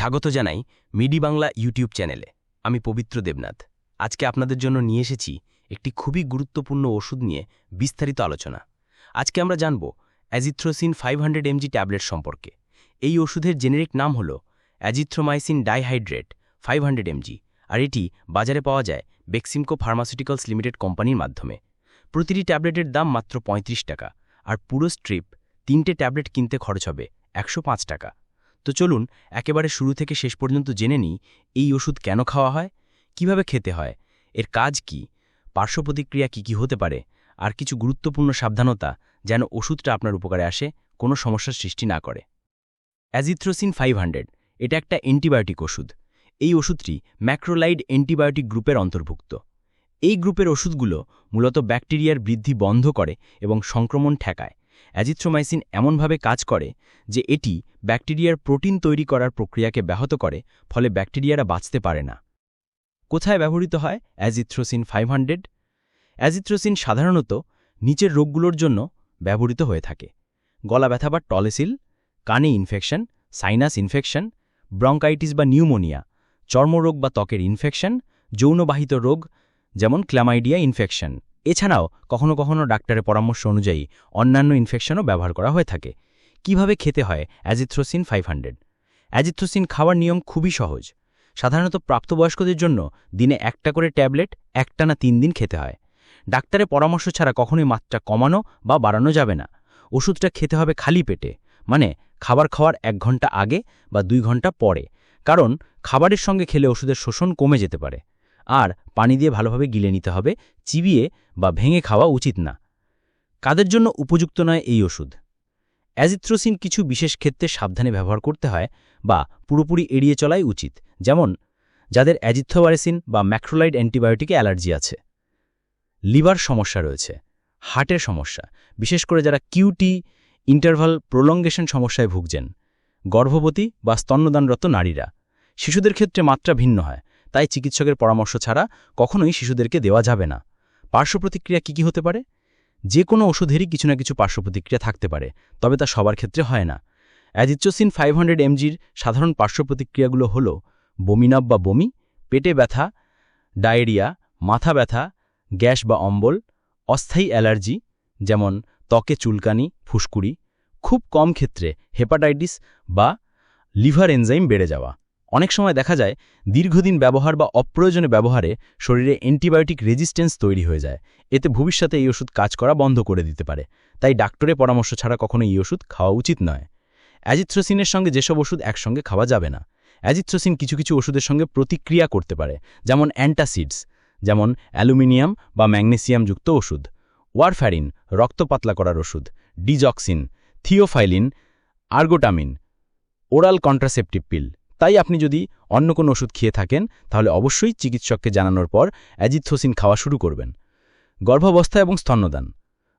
স্বাগত জানাই মিডি বাংলা ইউটিউব চ্যানেলে। আমি পবিত্র দেবনাথ। আজকে আপনাদের জন্য নিয়ে এসেছি একটি খুবই গুরুত্বপূর্ণ ওষুধ নিয়ে বিস্তারিত আলোচনা। আজকে আমরা জানব Azithrocin five hundred mg tablet সম্পর্কে। এই ওষুধের জেনেরিক নাম হল azithromycin dihydrate five hundred mg আর এটি বাজারে পাওয়া যায় বেক্সিমকো ফার্মাসিউটিক্যালস লিমিটেড কোম্পানির মাধ্যমে। প্রতিটি ট্যাবলেটের দাম মাত্র ৩৫ টাকা আর পুরো স্ট্রিপ তিনটে ট্যাবলেট কিনতে খরচ হবে একশো পাঁচ টাকা। তো চলুন, একেবারে শুরু থেকে শেষ পর্যন্ত জেনে নিই, এই ওষুধ কেন খাওয়া হয়? কীভাবে খেতে হয়? এর কাজ কি? পার্শ্ব প্রতিক্রিয়া কী কী হতে পারে? আর কিছু গুরুত্বপূর্ণ সাবধানতা যেন ওষুধটা আপনার উপকারে আসে, কোনো সমস্যার সৃষ্টি না করে। অ্যাজিথ্রোসিন ফাইভ এটা একটা অ্যান্টিবায়োটিক ওষুধ। এই ওষুধটি ম্যাক্রোলাইড অ্যান্টিবায়োটিক গ্রুপের অন্তর্ভুক্ত। এই গ্রুপের ওষুধগুলো মূলত ব্যাকটেরিয়ার বৃদ্ধি বন্ধ করে এবং সংক্রমণ ঠেকায়। অ্যাজিথ্রোমাইসিন এমনভাবে কাজ করে যে এটি ব্যাকটেরিয়ার প্রোটিন তৈরি করার প্রক্রিয়াকে ব্যাহত করে, ফলে ব্যাকটেরিয়ারা বাঁচতে পারে না। কোথায় ব্যবহৃত হয় অ্যাজিথ্রোসিন ফাইভ হান্ড্রেড? অ্যাজিথ্রোসিন সাধারণত নিচের রোগগুলোর জন্য ব্যবহৃত হয়ে থাকে। গলা ব্যথা বা টলেসিল, কানে ইনফেকশন, সাইনাস ইনফেকশন, ব্রঙ্কাইটিস বা নিউমোনিয়া, চর্মরোগ বা ত্বকের ইনফেকশন, যৌনবাহিত রোগ, যেমন ক্ল্যামাইডিয়া ইনফেকশন। এছাড়াও কখনো কখনো ডাক্তারের পরামর্শ অনুযায়ী অন্যান্য ইনফেকশনও ব্যবহার করা হয়ে থাকে। কীভাবে খেতে হয়? অ্যাজিথ্রোসিন ফাইভ হান্ড্রেড অ্যাজিথ্রোসিন খাওয়ার নিয়ম খুবই সহজ। সাধারণত প্রাপ্তবয়স্কদের জন্য দিনে একটা করে ট্যাবলেট একটানা তিন দিন খেতে হয়। ডাক্তারের পরামর্শ ছাড়া কখনোই মাত্রা কমানো বা বাড়ানো যাবে না। ওষুধটা খেতে হবে খালি পেটে। মানে খাবার খাওয়ার এক ঘণ্টা আগে বা দুই ঘণ্টা পরে। কারণ খাবারের সঙ্গে খেলে ওষুধের শোষণ কমে যেতে পারে। আর পানি দিয়ে ভালোভাবে গিলে নিতে হবে, চিবিয়ে বা ভেঙে খাওয়া উচিত না। কাদের জন্য উপযুক্ত নয় এই ওষুধ? অ্যাজিথ্রোসিন কিছু বিশেষ ক্ষেত্রে সাবধানে ব্যবহার করতে হয় বা পুরোপুরি এড়িয়ে চলাই উচিত, যেমন যাদের অ্যাজিথ্রোবারেসিন বা ম্যাক্রোলাইড অ্যান্টিবায়োটিকে অ্যালার্জি আছে। লিভার সমস্যা রয়েছে, হার্টের সমস্যা, বিশেষ করে যারা কিউটি ইন্টারভাল প্রলঙ্গেশন সমস্যায় ভুগছেন, গর্ভবতী বা স্তন্যদানরত নারীরা। শিশুদের ক্ষেত্রে মাত্রা ভিন্ন হয় তাই চিকিৎসকের পরামর্শ ছাড়া কখনোই শিশুদেরকে দেওয়া যাবে না। পার্শ্ব প্রতিক্রিয়া কী কী হতে পারে? যে কোনো ওষুধেরই কিছু না কিছু পার্শ্ব প্রতিক্রিয়া থাকতে পারে, তবে তা সবার ক্ষেত্রে হয় না। অ্যাজিথ্রোসিন ফাইভ হান্ড্রেড এমজির সাধারণ পার্শ্ব প্রতিক্রিয়াগুলো হল বমিনাব বা বমি, পেটে ব্যথা, ডায়েরিয়া, মাথা ব্যথা, গ্যাস বা অম্বল, অস্থায়ী অ্যালার্জি, যেমন ত্বকে চুলকানি, ফুসকুড়ি, খুব কম ক্ষেত্রে হেপাটাইটিস বা লিভার এনজাইম বেড়ে যাওয়া। অনেক সময় দেখা যায় দীর্ঘদিন ব্যবহার বা অপ্রয়োজনে ব্যবহারে শরীরে অ্যান্টিবায়োটিক রেজিস্ট্যান্স তৈরি হয়ে যায়। এতে ভবিষ্যতে এই ওষুধ কাজ করা বন্ধ করে দিতে পারে। তাই ডাক্তারের পরামর্শ ছাড়া কখনো এই ওষুধ খাওয়া উচিত নয়। অ্যাজিথ্রোসিনের সঙ্গে যেসব ওষুধ একসঙ্গে খাওয়া যাবে না, অ্যাজিথ্রোসিন কিছু কিছু ওষুধের সঙ্গে প্রতিক্রিয়া করতে পারে, যেমন অ্যান্টাসিডস, যেমন অ্যালুমিনিয়াম বা ম্যাগনেসিয়ামযুক্ত ওষুধ ওয়ারফ্যারিন রক্ত পাতলা করার ওষুধ, digoxin, theophylline, ergotamine, oral contraceptive pill. তাই আপনি যদি অন্য কোনো ওষুধ খেয়ে থাকেন, তাহলে অবশ্যই চিকিৎসককে জানানোর পর অ্যাজিথোসিন খাওয়া শুরু করবেন। গর্ভাবস্থা এবং স্তন্যদান।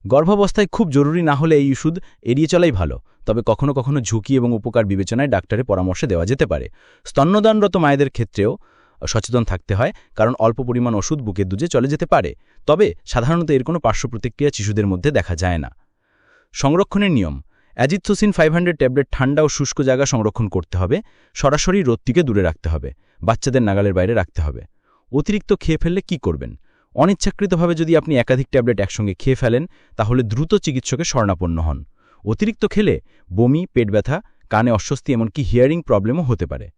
গর্ভাবস্থায় খুব জরুরি না হলে এই ওষুধ এড়িয়ে চলাই ভালো, তবে কখনো কখনো ঝুঁকি এবং উপকার বিবেচনায় ডাক্তারের পরামর্শ দেওয়া যেতে পারে। স্তন্যদানরত মায়েদের ক্ষেত্রেও সচেতন থাকতে হয়, কারণ অল্প পরিমাণ ওষুধ বুকের দুজে চলে যেতে পারে। তবে সাধারণত এর কোনো পার্শ্ব প্রতিক্রিয়া শিশুদের মধ্যে দেখা যায় না। সংরক্ষণের নিয়ম। অ্যাজিথ্রোসিন ফাইভ ট্যাবলেট ঠান্ডা ও শুষ্ক জায়গা সংরক্ষণ করতে হবে। সরাসরি রোদ থেকে দূরে রাখতে হবে। বাচ্চাদের নাগালের বাইরে রাখতে হবে। অতিরিক্ত খেয়ে ফেললে কি করবেন? অনিচ্ছাকৃতভাবে যদি আপনি একাধিক ট্যাবলেট একসঙ্গে খেয়ে ফেলেন, তাহলে দ্রুত চিকিৎসকের স্বর্ণাপন্ন হন। অতিরিক্ত খেলে বমি, পেট ব্যথা, কানে অস্বস্তি, এমনকি হিয়ারিং প্রবলেমও হতে পারে।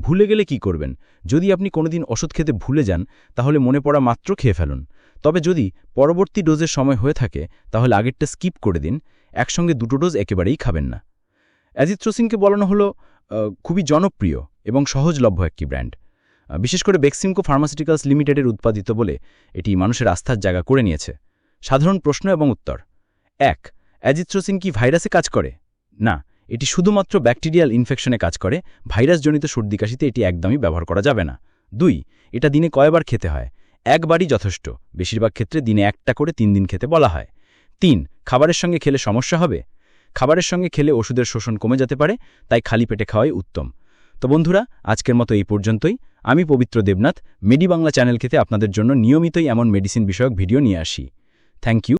ভুলে গেলে কি করবেন? যদি আপনি কোনোদিন ওষুধ খেতে ভুলে যান, তাহলে মনে পড়া মাত্র খেয়ে ফেলুন। তবে যদি পরবর্তী ডোজের সময় হয়ে থাকে, তাহলে আগেরটা স্কিপ করে দিন। একসঙ্গে দুটো ডোজ একেবারেই খাবেন না। অ্যাজিথ্রোসিনকে বলানো হলো খুবই জনপ্রিয় এবং সহজলভ্য একটি ব্র্যান্ড। বিশেষ করে বেক্সিমকো ফার্মাসিউটিক্যালস লিমিটেডের উৎপাদিত বলে এটি মানুষের আস্থার জায়গা করে নিয়েছে। সাধারণ প্রশ্ন এবং উত্তর। এক, অ্যাজিথ্রোসিন কি ভাইরাসে কাজ করে? না, এটি শুধুমাত্র ব্যাকটেরিয়াল ইনফেকশনে কাজ করে, ভাইরাসজনিত সর্দি কাশিতে এটি একদমই ব্যবহার করা যাবে না। দুই, এটা দিনে কয়বার খেতে হয়? একবারই যথেষ্ট। বেশিরভাগ ক্ষেত্রে দিনে একটা করে তিন দিন খেতে বলা হয়। তিন, খাবারের সঙ্গে খেলে সমস্যা হবে? খাবারের সঙ্গে খেলে ওষুধের শোষণ কমে যেতে পারে, তাই খালি পেটে খাওয়াই উত্তম। তো বন্ধুরা, আজকের মতো এই পর্যন্তই। আমি পবিত্র দেবনাথ মেডি বাংলা চ্যানেল খেতে আপনাদের জন্য নিয়মিতই এমন মেডিসিন বিষয়ক ভিডিও নিয়ে আসি। Thank you